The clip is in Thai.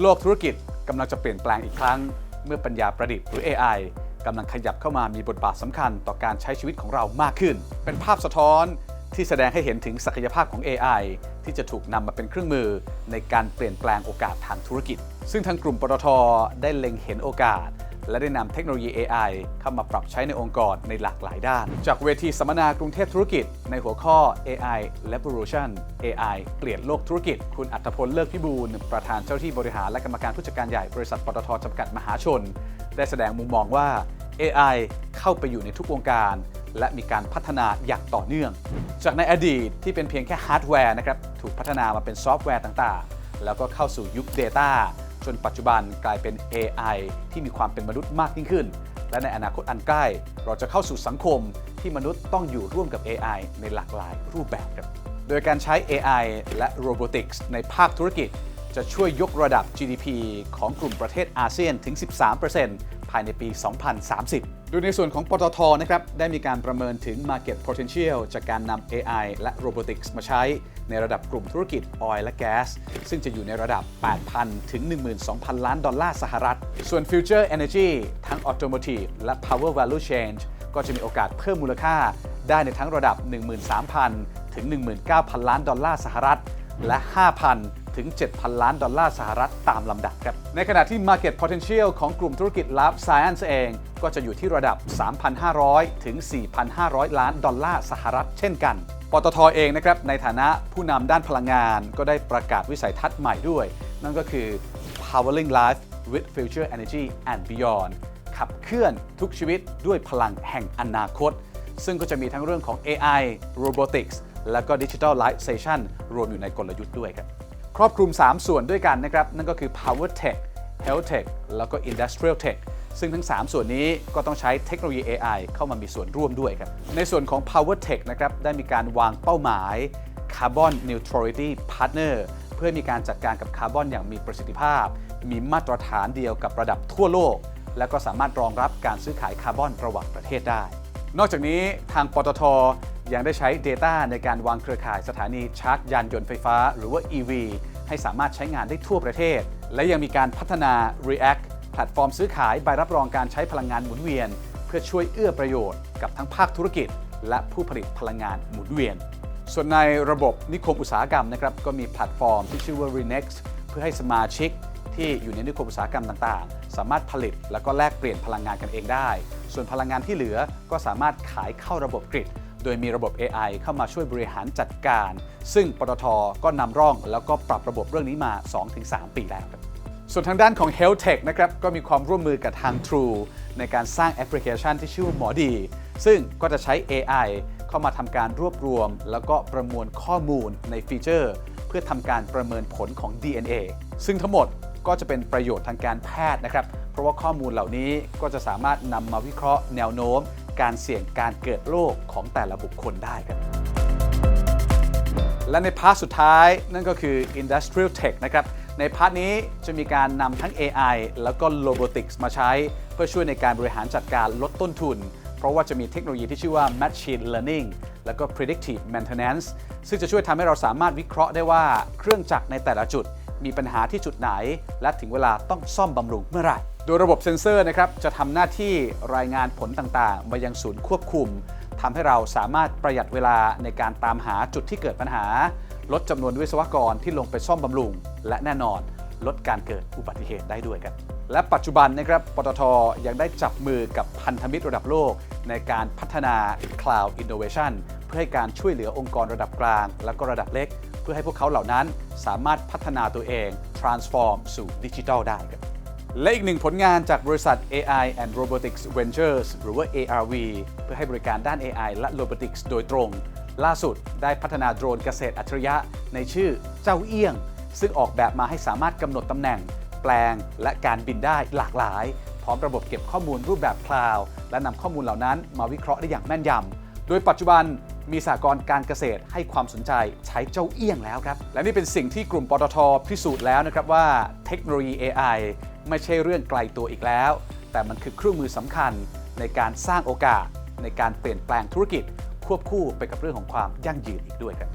โลกธุรกิจกำลังจะเปลี่ยนแปลงอีกครั้ง เมื่อปัญญาประดิษฐ์หรือ AI กำลังขยับเข้ามามีบทบาทสำคัญต่อการใช้ชีวิตของเรามากขึ้น เป็นภาพสะท้อนที่แสดงให้เห็นถึงศักยภาพของ AI ที่จะถูกนำมาเป็นเครื่องมือ ในการเปลี่ยนแปลงโอกาสทางธุรกิจ ซึ่งทางกลุ่มปตทได้เล็งเห็นโอกาส และได้นำเทคโนโลยี AI เข้ามาปรับใช้ในองค์กรในหลากหลายด้าน จากเวทีสัมมนากรุงเทพธุรกิจ ในหัวข้อ AI Revolution AI เปลี่ยนโลกธุรกิจ คุณอัตพลเลิกพิบูลประธานเจ้าหน้าที่บริหารและกรรมการผู้จัดการใหญ่บริษัทปตทจำกัดมหาชน ได้แสดงมุมมองว่า AI เข้าไปอยู่ในทุกวงการและมีการพัฒนาอย่างต่อเนื่อง จากในอดีตที่เป็นเพียงแค่ฮาร์ดแวร์นะครับ ถูกพัฒนามาเป็นซอฟต์แวร์ต่างๆ แล้วก็เข้าสู่ยุค Data จนปัจจุบันกลายเป็น AI ที่มีความเป็นมนุษย์มากยิ่งขึ้น และในอนาคตอันใกล้ เราจะเข้าสู่สังคมที่มนุษย์ต้องอยู่ร่วมกับ AI ในหลากหลายรูปแบบครับ โดยการใช้ AI และ Robotics ในภาคธุรกิจ จะช่วยยกระดับ GDP ของกลุ่มประเทศอาเซียนถึง 13%ภายในปี 2030 โดยในส่วนของปตทนะครับ ได้มีการประเมินถึง Market Potential จากการนำ AI และ Robotics มาใช้ ในระดับกลุ่มธุรกิจ Oil และ Gas ซึ่งจะอยู่ในระดับ 8,000 ถึง 12,000 ล้านดอลลาร์สหรัฐ ส่วน Future Energy ทั้ง Automotive และ Power Value Chain ก็จะมีโอกาสเพิ่มมูลค่าได้ในทั้งระดับ 13,000 ถึง 19,000 ล้านดอลลาร์สหรัฐ และ 5,000 ถึง 7,000 ล้านดอลลาร์สหรัฐตามลำดับครับ ในขณะที่ Market Potential ของกลุ่มธุรกิจ Life Science เอง ก็จะอยู่ที่ระดับ 3,500 ถึง 4,500 ล้านดอลลาร์สหรัฐเช่นกัน ปตทเองนะครับในฐานะผู้นำด้านพลังงาน ก็ได้ประกาศวิสัยทัศน์ใหม่ด้วย นั่นก็คือ Powering Life with Future Energy and Beyond ขับเคลื่อนทุกชีวิตด้วยพลังแห่งอนาคต ซึ่งก็จะมีทั้งเรื่องของ AI Robotics แล้วก็ Digitalization รวมอยู่ในกลยุทธ์ด้วยครับ ครอบคลุม 3 ส่วนด้วยกันนะครับ นั่นก็คือ Power Tech Health Tech แล้วก็ Industrial Tech ซึ่งทั้ง 3 ส่วนนี้ก็ต้องใช้เทคโนโลยี AI เข้ามามีส่วนร่วมด้วยครับ ในส่วนของ Power Tech นะครับได้มีการวางเป้าหมาย Carbon Neutrality Partner เพื่อมีการจัดการกับคาร์บอนอย่างมีประสิทธิภาพ มีมาตรฐานเดียวกับระดับทั่วโลก และก็สามารถรองรับการซื้อขายคาร์บอนระหว่างประเทศได้ นอกจากนี้ทางปตทยังได้ใช้ Data ในการวางเครือข่ายสถานีชาร์จยานยนต์ไฟฟ้า หรือว่า EV ให้สามารถใช้งานได้ทั่วประเทศ และยังมีการพัฒนา React แพลตฟอร์มซื้อขายใบรับรองการใช้พลังงานหมุนเวียน เพื่อช่วยเอื้อประโยชน์กับทั้งภาคธุรกิจ และผู้ผลิตพลังงานหมุนเวียน ส่วนในระบบนิคมอุตสาหกรรมนะครับก็มีแพลตฟอร์มที่ชื่อว่า Renex เพื่อให้สมาชิกที่อยู่ในนิคมอุตสาหกรรมต่างๆ สามารถผลิตแล้วก็แลกเปลี่ยนพลังงานกันเองได้ ส่วนพลังงานที่เหลือก็สามารถขายเข้าระบบกริดโดยมีระบบ AI เข้ามาช่วยบริหารจัดการ ซึ่งปตทก็นำร่องแล้วก็ปรับระบบเรื่องนี้มา 2-3 ปีแล้วครับ ส่วนทางด้านของ Health Tech นะครับ ก็มีความร่วมมือกับทาง True ในการสร้างแอปพลิเคชันที่ชื่อหมอดี ซึ่งก็จะใช้ AI เข้ามาทำการรวบรวม แล้วก็ประมวลข้อมูลในฟีเจอร์ เพื่อทำการประเมินผลของ DNA ซึ่งทั้งหมดก็จะเป็นประโยชน์ทางการแพทย์นะครับ เพราะว่าข้อมูลเหล่านี้ก็จะสามารถนำมาวิเคราะห์แนวโน้ม การเสี่ยงการเกิดโรคของแต่ละบุคคลได้ครับและในพาร์ทสุดท้ายนั่นก็คือ Industrial Tech นะครับ ในพาร์ทนี้จะมีการนำทั้ง AI แล้วก็ Robotics มาใช้ เพื่อช่วยในการบริหารจัดการลดต้นทุน เพราะว่าจะมีเทคโนโลยีที่ชื่อว่า Machine Learning แล้วก็ Predictive Maintenance ซึ่งจะช่วยทำให้เราสามารถวิเคราะห์ได้ว่าเครื่องจักรในแต่ละจุด มีปัญหาที่จุดไหน และถึงเวลาต้องซ่อมบำรุงเมื่อไหร่โดยระบบเซ็นเซอร์นะครับจะทำหน้าที่รายงานผลต่างๆ มายังศูนย์ควบคุมทำให้เราสามารถประหยัดเวลาในการตามหาจุดที่เกิดปัญหา ลดจำนวนวิศวกรที่ลงไปซ่อมบำรุง และแน่นอนลดการเกิดอุบัติเหตุได้ด้วยกันและปัจจุบันนะครับปตทยังได้จับมือกับพันธมิตรระดับโลก ในการพัฒนา Cloud Innovation เพื่อให้การช่วยเหลือองค์กรระดับกลาง และก็ระดับเล็ก เพื่อให้พวกเขาเหล่านั้นสามารถพัฒนาตัวเอง transform สู่ดิจิทัลได้ครับและอีกหนึ่งผลงานจากบริษัท AI and Robotics Ventures หรือว่า ARV เพื่อให้บริการด้าน AI และ Robotics โดยตรง ล่าสุดได้พัฒนาโดรนเกษตรอัจฉริยะ ในชื่อเจ้าเอี้ยง ซึ่งออกแบบมาให้สามารถกำหนดตำแหน่ง แปลง และการบินได้หลากหลาย พร้อมระบบเก็บข้อมูลรูปแบบคลาวด์และนำข้อมูลเหล่านั้นมาวิเคราะห์ได้อย่างแม่นยำโดยปัจจุบันมีสากลการเกษตรให้ความสนใจใช้เจ้าเอี้ยงแล้วครับ และนี่เป็นสิ่งที่กลุ่มปตทพิสูจน์แล้วนะครับว่าเทคโนโลยี AI ไม่ใช่เรื่องไกลตัวอีกแล้ว แต่มันคือเครื่องมือสำคัญในการสร้างโอกาสในการเปลี่ยนแปลงธุรกิจ ควบคู่ไปกับเรื่องของความยั่งยืนอีกด้วยครับ